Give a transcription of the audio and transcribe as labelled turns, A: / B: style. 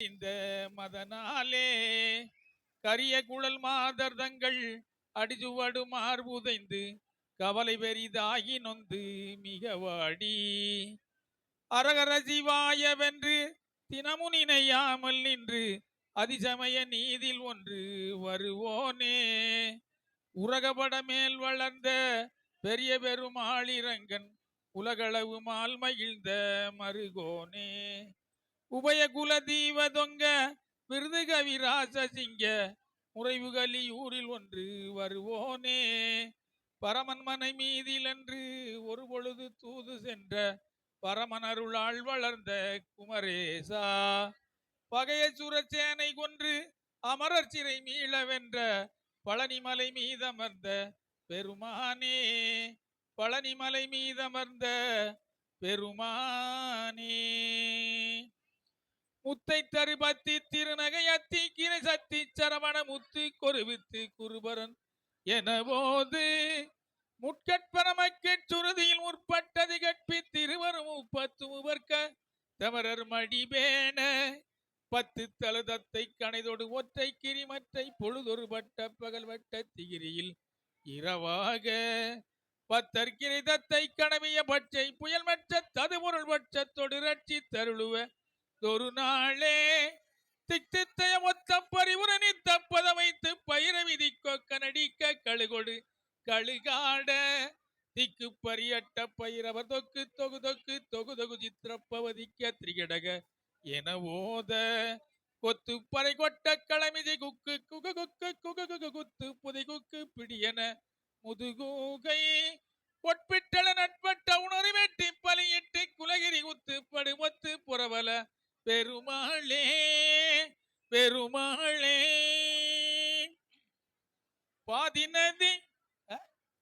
A: இந்த மதனாலே கரிய குழல் மாதர் தங்கள் அடிசுவடு மார்புதைந்து கவலை பெரிதாகி நொந்து மிக வாடி. அரகர சிவாயவென்று தினமும் நினையாமல் நின்று அதிசமய நீதில் ஒன்று வருவோனே. உரகபட மேல் வளர்ந்த பெரிய பெருமாளிரங்கன் உலகளவு மால் மகிழ்ந்த மருகோனே. உபய குல தீவ தொங்க விருது கவிராச சிங்க முறைவுகளி ஊரில் ஒன்று வருவோனே. பரமன்மனை மீதிலன்று ஒரு பொழுது தூது சென்ற பரமன் அருளால் வளர்ந்த குமரேசா. பகைய சுரச்சேனை கொன்று அமரர் சிறை மீளவென்ற பழனிமலை மீதமர்ந்த பெருமானே. பழனிமலை மீதமர்ந்த பெருமானே. முத்தை தருபத்தி திருநகை அத்தி கிரை சத்தி சரவண முத்து கொருவித்து குருபரன் எனபோது முட்கட்பரமக்கெட் சுருதியில் முற்பட்டது கற்பி திருவரும் முப்பத்து முவர்க்க தமரர் மடிபேன பத்து தழுதத்தை கணைதொடு ஒற்றை கிரிமற்றை பொழுதொரு பட்ட பகல் வட்ட திகிரியில் இரவாக. பத்தர் தத்தை கணவிய பட்சை புயல் மற்ற ததுபொருள் பட்சத்தொடு ரட்சி தருளுவ. ஒரு நாளே தித்தித்தய மொத்தம் பரிவுரணி தப்பத வைத்து பயிர விதிக்கோ கனடிக்க நடிக்க கழுகொடு கழுகாட. திக்கு பரியட்ட பயிரவர் தொக்கு தொகு தொக்கு தொகு தொகு சித்திரப்பவதிக்க திரிகடக என ஓத. கொத்து பறை கொட்ட களமிதி குக்கு குக குக்கு குக குகு குத்து புதை குக்கு பிடியன முதுகூகை. பொற்பிட்டள நட்பட்ட உணர்வெட்டி பலியிட்டு குலகிரி குத்து படுமொத்து புறவல. பெருமாளே பெருமாளே. பாதி நதி